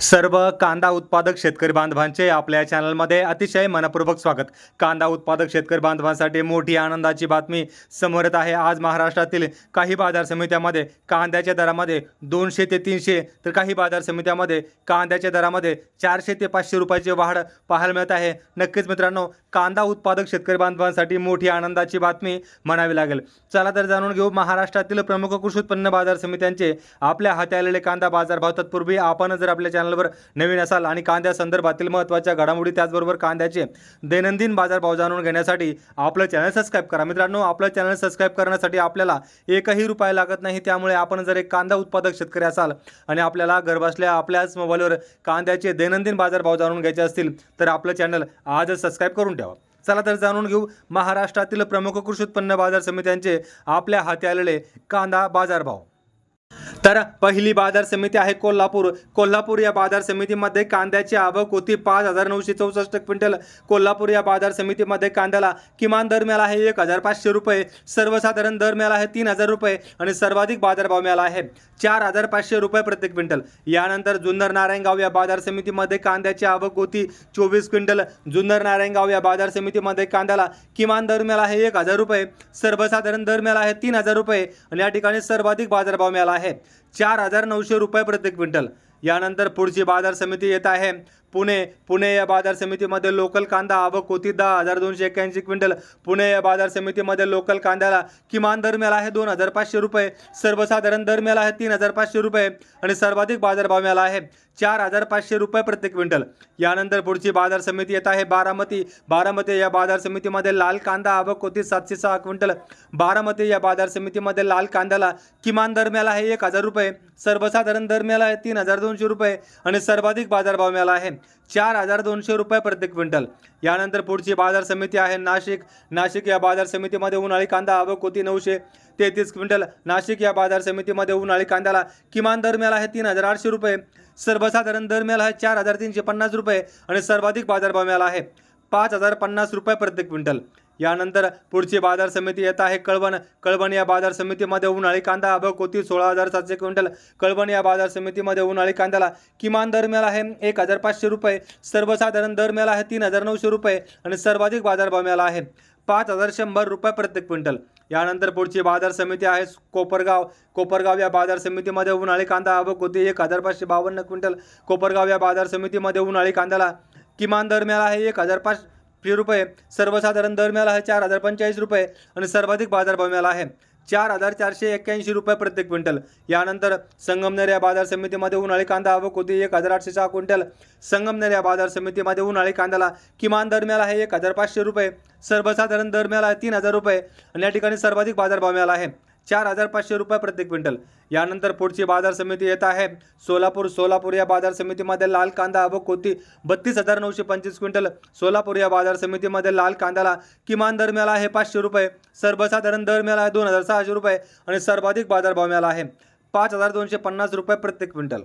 सर्व कांदा उत्पादक शेतकरी बांधवांचे आपल्या चॅनलमध्ये अतिशय मनपूर्वक स्वागत. कांदा उत्पादक शेतकरी बांधवांसाठी मोठी आनंदाची बातमी समोर येत आहे. आज महाराष्ट्रातील काही बाजार समित्यामध्ये कांद्याच्या दरामध्ये दोनशे ते तीनशे तर काही बाजार समित्यामध्ये कांद्याच्या दरामध्ये चारशे ते पाचशे रुपयाची वाढ पाहायला मिळत आहे. नक्कीच मित्रांनो कांदा उत्पादक शेतकरी बांधवांसाठी मोठी आनंदाची बातमी म्हणावी लागेल. चला तर जाणून घेऊ महाराष्ट्रातील प्रमुख कृषी उत्पन्न बाजार समित्यांचे आपल्या हाती आलेले कांदा बाजारभाव तत्पूर्वी आपण जर आपल्या चॅनल चॅनलवर नवीन असाल आणि कांद्या संदर्भातील महत्त्वाच्या घडामोडी त्याचबरोबर कांद्याचे दैनंदिन बाजारभाव जाणून घेण्यासाठी आपलं चॅनल सबस्क्राईब करा. मित्रांनो आपलं चॅनल सबस्क्राईब करण्यासाठी आपल्याला एकही रुपया लागत नाही. त्यामुळे आपण जर एक कांदा उत्पादक शेतकरी असाल आणि आपल्याला घरबसल्या आपल्याच मोबाईलवर कांद्याचे दैनंदिन बाजारभाव जाणून घ्यायचे असतील तर आपलं चॅनल आजच सबस्क्राईब करून ठेवा. चला तर जाणून घेऊ महाराष्ट्रातील प्रमुख कृषी उत्पन्न बाजार समित्यांचे आपल्या हाती आलेले कांदा बाजारभाव. तर पहिली बाजार समिती आहे कोल्हापूर. कोल्हापूर या बाजार समितीमध्ये कांद्याची आवक होती पाच हजार नऊशे चौसष्ट क्विंटल. कोल्हापूर या बाजार समितीमध्ये कांद्याला किमान दर मिळाला आहे एक हजार पाचशे रुपये. सर्वसाधारण दर मिळाला आहे तीन हजार रुपये आणि सर्वाधिक बाजारभाव मिळाला आहे चार हजार पाचशे रुपये प्रति क्विंटल. यानंतर जुन्नर नारायणगाव या बाजार समितीमध्ये कांद्याची आवक होती चोवीस क्विंटल. जुन्नर नारायणगाव या बाजार समितीमध्ये कांद्याला किमान दर मिळाला आहे एक हजार रुपये. सर्वसाधारण दर मिळाला आहे तीन हजार रुपये आणि या ठिकाणी सर्वाधिक बाजारभाव मिळाला आहे. चार हजार नऊशे रुपये प्रति क्विंटल. यानंतर पुढची बाजार समिती येत आहे. पुणे पुणे या बाजार समितीमध्ये लोकल कांदा आवक होती दहा हजार दोनशे एक्क्याऐंशी क्विंटल. पुणे या बाजार समितीमध्ये लोकल कांद्याला किमान दर मिळाला आहे दोन हजार पाचशे रुपये. सर्वसाधारण दर मिळाला आहे तीन हजार पाचशे रुपये. आणि सर्वाधिक बाजारभाव मिळाला आहे. चार हजार पाचशे रुपये प्रति क्विंटल. यानंतर पुढची बाजार समिती येत आहे बारामती. बारामती या बाजार समितीमध्ये लाल कांदा आवक होती सातशे सहा क्विंटल. बारामती या बाजार समितीमध्ये लाल कांद्याला किमान दर मिळाला आहे एक हजार रुपये सर्वसाधारण दर मिळाला आहे तीन हजार दोनशे रुपये आणि सर्वाधिक बाजारभाव मिळाला आहे चार हजार दोनशे रुपये प्रति क्विंटल. यानंतर पुढची बाजार समिती आहे नाशिक. नाशिक या बाजार समितीमध्ये उन्हाळी कांदा आवक होती नऊशे तेहतीस क्विंटल. नाशिक या बाजार समितीमध्ये उन्हाळी कांद्याला किमान दर मिळाला आहे तीन हजार आठशे रुपये. सर्वसाधारण दर मिळाला आहे चार हजार तीनशे पन्नास रुपये आणि सर्वाधिक बाजारभाव मिळाला आहे पाच हजार पन्नास रुपये प्रति क्विंटल. यानंतर पुढची बाजार समिती येत आहे कळवण. कळवण या बाजार समितीमध्ये उन्हाळी कांदा अभव कोती सोळा हजार सातशे क्विंटल. कळवण या बाजार समितीमध्ये उन्हाळी कांद्याला किमान दर मिळाला आहे एक हजार पाचशे रुपये. सर्वसाधारण दर मिळाला आहे तीन हजार नऊशे रुपये आणि सर्वाधिक बाजारभाव मिळाला आहे. पाच हजार शंभर रुपये प्रत्येक क्विंटल. यानंतर पुढची बाजार समिती आहे कोपरगाव. कोपरगाव या बाजार समितीमध्ये उन्हाळी कांदा आवक होती एक हजार पाचशे बावन्न क्विंटल. कोपरगाव या बाजार समितीमध्ये उन्हाळी कांद्याला किमान दर मिळाला आहे एक हजार पाच रुपये सर्वसाधारण दर मिळाला आहे चार हजार पंचेचाळीस रुपये आणि सर्वाधिक बाजारभाव मिळाला आहे. चार हजार चारशे एक्क्याऐंशी रुपये प्रत्येक क्विंटल. यानंतर संगमनेर या बाजार समितीमध्ये उन्हाळी कांदा आवक होती एक हजार आठशे सहा क्विंटल. संगमनेर या बाजार समितीमध्ये उन्हाळी कांद्याला किमान दर मिळाला आहे एक हजार पाचशे रुपये. सर्वसाधारण दर मिळाला आहे तीन हजार रुपये. आणि या ठिकाणी सर्वाधिक बाजारभाव मिळाला आहे. चार हजार पाचशे रुपये प्रति क्विंटल. यानंतर पुढची बाजार समिती येत आहे. सोलापूर सोलापूर या बाजार समितीमध्ये लाल कांदा व कोती बत्तीस हजार नऊशे पंचवीस क्विंटल. सोलापूर या बाजार समितीमध्ये लाल कांद्याला किमान दर मिळाला आहे पाचशे रुपये. सर्वसाधारण दर मिळाला आहे दोन हजार सहाशे रुपये. आणि सर्वाधिक बाजारभाव मिळाला आहे पाच हजार दोनशे पन्नास रुपये प्रत्येक क्विंटल.